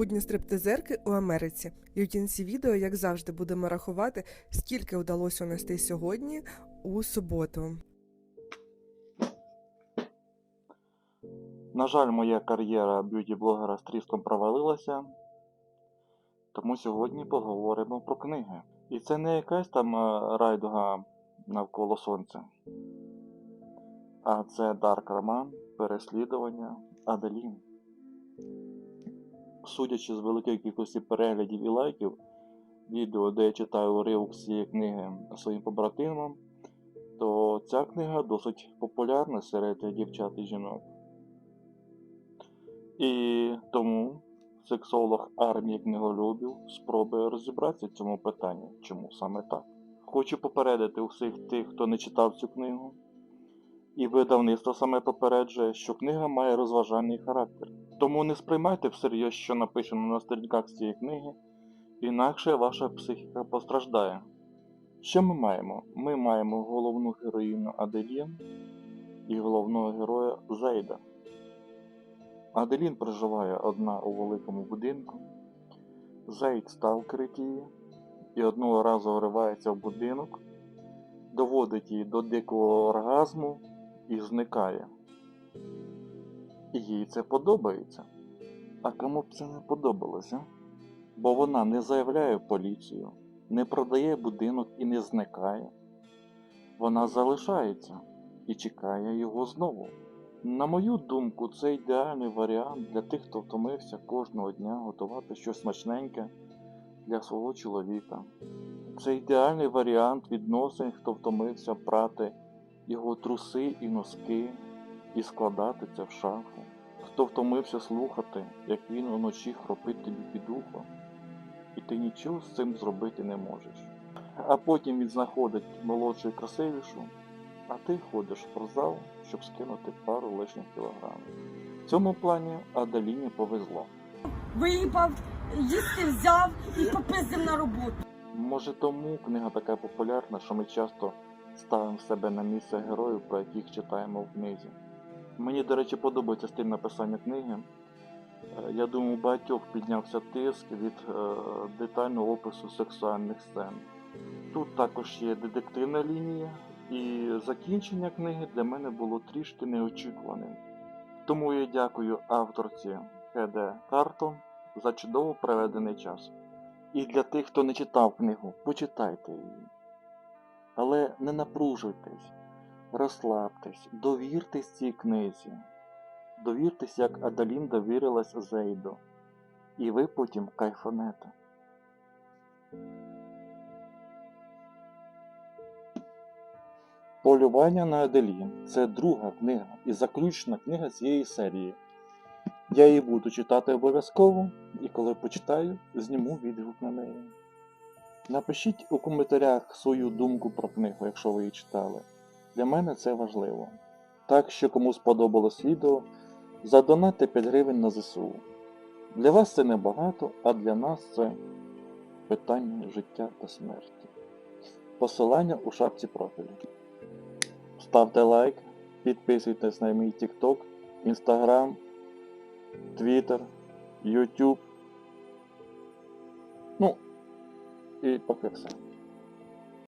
Будні стриптизерки у Америці. І у кінці відео, як завжди, будемо рахувати, скільки вдалося унести сьогодні у суботу. На жаль, моя кар'єра б'юті-блогера з тріском провалилася, тому сьогодні поговоримо про книги. І це не якась там е, райдуга навколо сонця, а це дарк роман переслідування Аделін. Судячи з великої кількості переглядів і лайків, відео, де я читаю уривок цієї книги своїм побратимам, то ця книга досить популярна серед дівчат і жінок. І тому сексолог армії книголюбів спробує розібратися в цьому питанні, чому саме так. Хочу попередити усіх тих, хто не читав цю книгу, і видавництво саме попереджує, що книга має розважальний характер. Тому не сприймайте всерйоз, що написано на сторінках цієї книги, інакше ваша психіка постраждає. Що ми маємо? Ми маємо головну героїну Аделін і головного героя Зейда. Аделін проживає одна у великому будинку. Зейд сталкерить її і одного разу вривається в будинок, доводить її до дикого оргазму і зникає. Їй це подобається. А кому б це не подобалося? Бо вона не заявляє поліцію, не продає будинок і не зникає. Вона залишається і чекає його знову. На мою думку, це ідеальний варіант для тих, хто втомився кожного дня готувати щось смачненьке для свого чоловіка. Це ідеальний варіант відносин, хто втомився прати його труси і носки і складати це в шафу. Хто втомився слухати, як він уночі хропить тобі під ухо, і ти нічого з цим зробити не можеш. А потім він знаходить молодшу і красивішу, а ти ходиш в спортзал, щоб скинути пару лишніх кілограмів. В цьому плані Аделіні повезло. Виїбав, їсти взяв і попиздив на роботу. Може тому книга така популярна, що ми часто ставимо себе на місце героїв, про яких читаємо в книзі. Мені, до речі, подобається стиль написання книги. Е, Я думаю, у багатьох піднявся тиск від е, детального опису сексуальних сцен. Тут також є детективна лінія, і закінчення книги для мене було трішки неочікуваним. Тому я дякую авторці Хеде Карто за чудово проведений час. І для тих, хто не читав книгу, почитайте її. Але не напружуйтесь, розслабтесь, довіртесь цій книзі. Довіртесь, як Адалін довірилась Зейду. І ви потім кайфанете. Полювання на Аделін це друга книга і заключна книга цієї серії. Я її буду читати обов'язково, і коли почитаю, зніму відгук на неї. Напишіть у коментарях свою думку про книгу, якщо ви її читали. Для мене це важливо. Так що кому сподобалось відео, задонатьте 5 гривень на ЗСУ. Для вас це небагато, а для нас це питання життя та смерті. Посилання у шапці профілю. Ставте лайк, підписуйтесь на мій TikTok, Instagram, Twitter, YouTube. Ну, e hipertensão.